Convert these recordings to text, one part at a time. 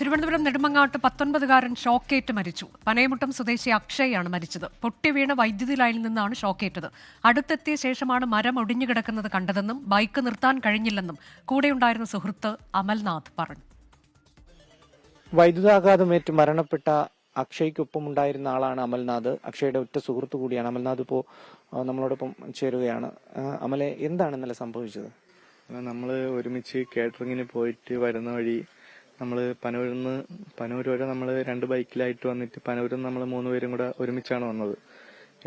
തിരുവനന്തപുരം നെടുമങ്ങാട്ട് പത്തൊൻപതുകാരൻ ഷോക്കേറ്റ് മരിച്ചു. പനയമുട്ടം സ്വദേശി അക്ഷയാണ് മരിച്ചത്. പൊട്ടി വീണ വൈദ്യുതി ലൈനിൽ നിന്നാണ് ഷോക്കേറ്റത്. അടുത്തെത്തിയ ശേഷമാണ് മരം ഒടിഞ്ഞു കിടക്കുന്നത് കണ്ടതെന്നും ബൈക്ക് നിർത്താൻ കഴിഞ്ഞില്ലെന്നും കൂടെയുണ്ടായിരുന്ന സുഹൃത്ത് അമൽനാഥ് പറഞ്ഞു. വൈദ്യുതാഘാതമേറ്റ് മരണപ്പെട്ട അക്ഷയ്ക്കൊപ്പം ഉണ്ടായിരുന്ന ആളാണ് അമൽനാഥ്. അക്ഷയുടെ ഒറ്റ സുഹൃത്തു കൂടിയാണ്. അമൽനാഥ് ഇപ്പോൾ നമ്മളോടൊപ്പം ചേരുകയാണ്. അമലെ എന്താണ് ഇന്നലെ സംഭവിച്ചത്? നമ്മൾ ഒരുമിച്ച് കേറ്ററിങ്ങിന് പോയിട്ട് വരുന്ന വഴി നമ്മൾ പനൂരിൽ നിന്ന് പനൂർ വരെ നമ്മൾ രണ്ട് ബൈക്കിലായിട്ട് വന്നിട്ട് പനൂരിൽ നിന്ന് നമ്മൾ മൂന്ന് പേരും കൂടെ ഒരുമിച്ചാണ് വന്നത്.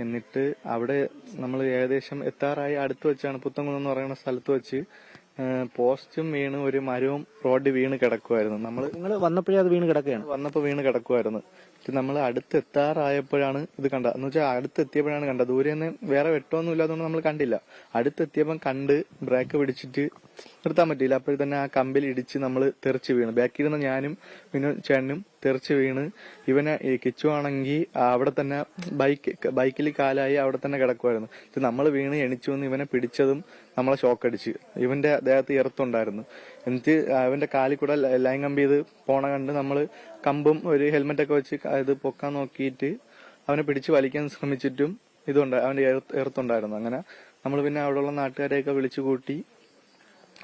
എന്നിട്ട് അവിടെ നമ്മൾ ഏകദേശം എത്താറായി. അടുത്ത് വെച്ചാണ് പുത്തങ്കുന്ന് എന്ന് പറയുന്ന സ്ഥലത്ത് വെച്ച് പോസ്റ്റും വീണ് ഒരു മരവും റോഡ് വീണ് കിടക്കുമായിരുന്നു നമ്മൾ നിങ്ങൾ വന്നപ്പോഴേ അത് വീണ് കിടക്കുകയാണ്? വന്നപ്പോൾ വീണ് കിടക്കുമായിരുന്നു നമ്മൾ അടുത്ത് എത്താറായപ്പോഴാണ് ഇത് കണ്ട എന്ന് വെച്ചാൽ അടുത്ത് എത്തിയപ്പോഴാണ് കണ്ടത്. ദൂരെ നിന്ന് വേറെ വെട്ടമൊന്നും ഇല്ലാത്തതുകൊണ്ട് നമ്മൾ കണ്ടില്ല അടുത്തെത്തിയപ്പം കണ്ട് ബ്രേക്ക് പിടിച്ചിട്ട് നിർത്താൻ പറ്റിയില്ല. അപ്പോൾ തന്നെ ആ കമ്പിൽ ഇടിച്ച് നമ്മൾ തെറിച്ച് വീണ്. ബാക്കിൽ ഇരുന്ന ഞാനും പിന്നെ ചേട്ടനും തെറിച്ച് വീണ്. ഇവനെ കിച്ചുവാണെങ്കിൽ അവിടെ തന്നെ ബൈക്ക് ബൈക്കിൽ കാലായി അവിടെ തന്നെ കിടക്കുമായിരുന്നു ഇത് നമ്മൾ വീണ് എണിച്ചു വന്ന് ഇവനെ പിടിച്ചതും നമ്മളെ ഷോക്കടിച്ച്. ഇവന്റെ ദേഹത്ത് ഇറത്തുണ്ടായിരുന്നു എന്നിട്ട് അവന്റെ കാലിൽ കൂടെ ലൈൻ കമ്പി ചെയ്ത് പോണ കണ്ട് നമ്മൾ കമ്പും ഒരു ഹെൽമെറ്റ് ഒക്കെ വെച്ച് ഇത് പൊക്കാൻ നോക്കിയിട്ട് അവനെ പിടിച്ച് വലിക്കാൻ ശ്രമിച്ചിട്ടും ഇതുണ്ട് അവന്റെ ഇറത്തുണ്ടായിരുന്നു അങ്ങനെ നമ്മൾ പിന്നെ അവിടെയുള്ള നാട്ടുകാരെയൊക്കെ വിളിച്ചു കൂട്ടി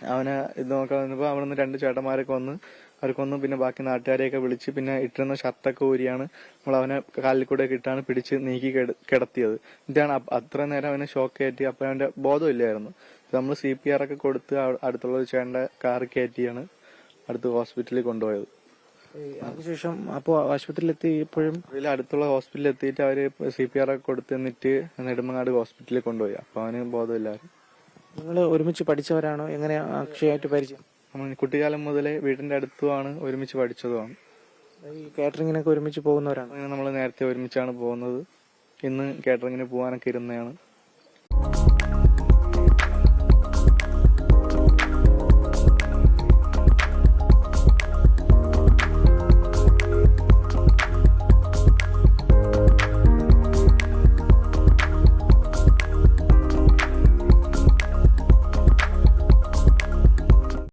അവനെ ഇത് നോക്കാൻ വന്നപ്പോൾ അവിടെ നിന്ന് രണ്ട് ചേട്ടന്മാരൊക്കെ വന്ന് അവർക്ക് വന്നു പിന്നെ ബാക്കി നാട്ടുകാരെയൊക്കെ വിളിച്ച് പിന്നെ ഇട്ടിരുന്ന ഷർട്ടൊക്കെ ഊരിയാണ് നമ്മൾ അവനെ കാലിൽ കൂടെ ഒക്കെ ഇട്ടാണ് പിടിച്ച് നീക്കി കിട- കിടത്തിയത്. ഇതാണ് അത്ര നേരം അവനെ ഷോക്ക് കയറ്റി. അപ്പൊ അവന്റെ ബോധമില്ലായിരുന്നു നമ്മൾ സി പി ആർ ഒക്കെ കൊടുത്ത് അടുത്തുള്ള ഒരു ചേട്ടന്റെ കാർ കയറ്റിയാണ് അടുത്ത് ഹോസ്പിറ്റലിൽ കൊണ്ടുപോയത്. അതിനുശേഷം അപ്പോൾ ആശുപത്രിയിൽ എത്തിയപ്പോഴും അതിൽ അടുത്തുള്ള ഹോസ്പിറ്റലിൽ എത്തിയിട്ട് അവർ സി പി ആർ ഒക്കെ കൊടുത്ത് എന്നിട്ട് നെടുമങ്ങാട് ഹോസ്പിറ്റലിൽ കൊണ്ടുപോയി. അപ്പൊ അവന് ബോധമില്ലായിരുന്നു നിങ്ങൾ ഒരുമിച്ച് പഠിച്ചവരാണോ? എങ്ങനെ അക്ഷയായിട്ട് പരിചയം? നമ്മൾ കുട്ടിക്കാലം മുതലേ വീടിന്റെ അടുത്തുമാണ് ഒരുമിച്ച് പഠിച്ചതുമാണ് ഈ കാറ്ററിങ്ങിനൊക്കെ ഒരുമിച്ച് പോകുന്നവരാണ്? അങ്ങനെ നമ്മൾ നേരത്തെ ഒരുമിച്ചാണ് പോകുന്നത്. ഇന്ന് കേറ്ററിങ്ങിന് പോകാനൊക്കെ ഇരുന്നതാണ്.